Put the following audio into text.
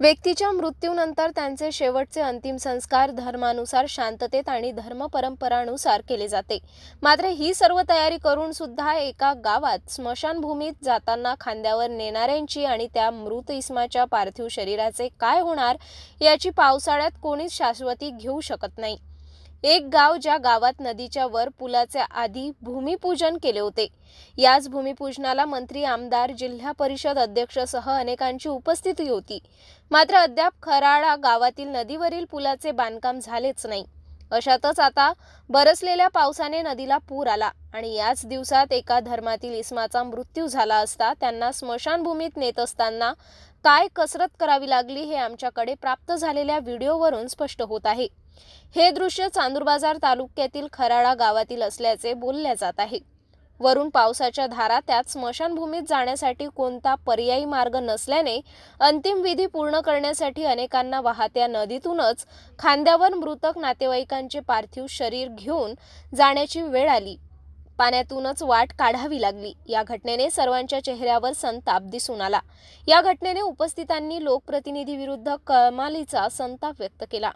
व्यक्तीच्या मृत्यूनंतर त्यांचे शेवटचे अंतिम संस्कार धर्मानुसार शांततेत आणि धर्म परंपरानुसार केले जाते. मात्र ही सर्व तयारी करून सुद्धा एका गावात स्मशानभूमीत जाताना खांद्यावर नेणाऱ्यांची आणि त्या मृत इस्माच्या पार्थिव शरीराचे काय होणार याची पावसाळ्यात कोणीच शाश्वती घेऊ शकत नाही. एक गाव ज्या गावात नदीच्या वर पुलाचे आधी भूमिपूजन केले होते. याच भूमिपूजनाला मंत्री आमदार जिल्हा परिषद अध्यक्षसह अनेकांची उपस्थिती होती. मात्र अद्याप खराळा गावातील नदीवरील पुलाचे बांधकाम झालेच नाही. अशातच आता बरसलेल्या पावसाने नदीला पूर आला आणि याच दिवसात एका धर्मातील इस्माचा मृत्यू झाला असता त्यांना स्मशानभूमीत नेत असताना काय कसरत करावी लागली हे आमच्याकडे प्राप्त झालेल्या व्हिडिओवरून स्पष्ट होत आहे. हे दृश्य चांदूरबाजार तालुक्यातील खराळा गावातील असल्याचे बोलल्या जात आहे. वरून पावसाच्या धारा त्यात स्मशानभूमीत जाण्यासाठी कोणता पर्यायी मार्ग नसल्याने अंतिम विधी पूर्ण करण्यासाठी अनेकांना वाहत्या नदीतूनच खांद्यावर मृतक नातेवाईकांचे पार्थिव शरीर घेऊन जाण्याची वेळ आली. पाण्यातूनच वाट काढावी लागली. या घटनेने सर्वांच्या चेहऱ्यावर संताप दिसून आला. या घटनेने उपस्थितांनी लोकप्रतिनिधीविरुद्ध कमालीचा संताप व्यक्त केला.